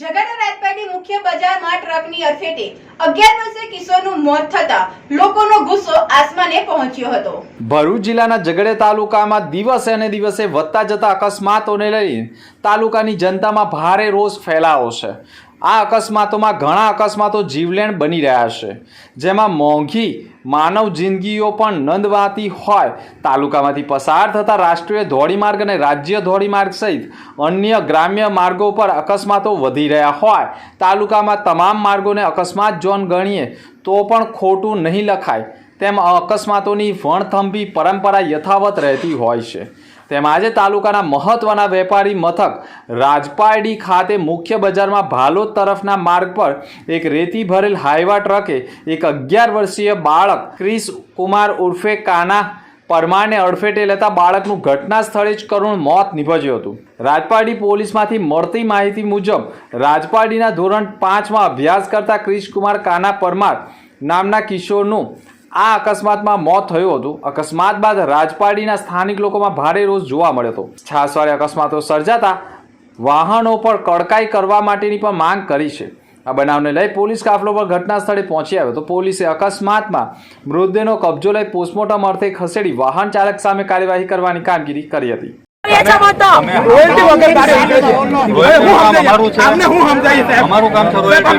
જગાડા રાજપાટી મુખ્ય બજારમાં ટ્રકની મોત થતા લોકોનો ગુસ્સો આસમાને પહોંચ્યો હતો. ભરૂચ જિલ્લાના ઝઘડે તાલુકામાં દિવસે અને દિવસે વધતા જતા અકસ્માતોને લઈને તાલુકાની જનતામાં ભારે રોષ ફેલાયો છે. આ અકસ્માતોમાં ઘણા અકસ્માતો જીવલેણ બની રહ્યા છે. જેમાં મોંઘી માનવ જિંદગીઓ પણ નંદવાતી હોય. તાલુકામાંથી પસાર થતા રાષ્ટ્રીય ધોરીમાર્ગ અને રાજ્ય ધોરીમાર્ગ સહિત અન્ય ગ્રામ્ય માર્ગો પર અકસ્માતો વધી રહ્યા હોય. તાલુકામાં તમામ માર્ગોને અકસ્માત ઝોન ગણીએ તો પણ ખોટું નહીં લખાય. તેમ અકસ્માતોની વણથંભી પરંપરા યથાવત રહેતી હોય છે. તેમ આજે તાલુકાના મહત્વના વેપારી મથક રાજપારડી ખાતે મુખ્ય બજારમાં ભાલોદ તરફના માર્ગ પર એક રેતી ભરેલ હાઈવા ટ્રકે એક અગિયાર વર્ષીય બાળક ક્રિસ કુમાર ઉર્ફે કાના પરમારને અડફેટે લેતા બાળકનું ઘટના સ્થળે જ કરુણ મોત નીપજ્યું હતું. રાજપારડી પોલીસમાંથી મળતી માહિતી મુજબ રાજપારડીના ધોરણ પાંચમાં અભ્યાસ કરતા ક્રિશ કુમાર કાના પરમાર નામના કિશોરનું આ અકસ્માતમાં મોત થયું હતું. અકસ્માત બાદ રાજપાડીના સ્થાનિક લોકોમાં ભારે રોષ જોવા મળ્યો હતો. છાસવારે અકસ્માતો સર્જાતા વાહનો પર કડકાઈ કરવા માટેની પણ માંગ કરી છે. આ બનાવને લઈ પોલીસ કાફલો પર ઘટના સ્થળે પહોંચી આવ્યો તો પોલીસે અકસ્માતમાં મૃતદેહનો કબજો લઈ પોસ્ટમોર્ટમ અર્થે ખસેડી વાહન ચાલક સામે કાર્યવાહી કરવાની કામગીરી કરી હતી. અમારું કામ છે રોયલ્ટી.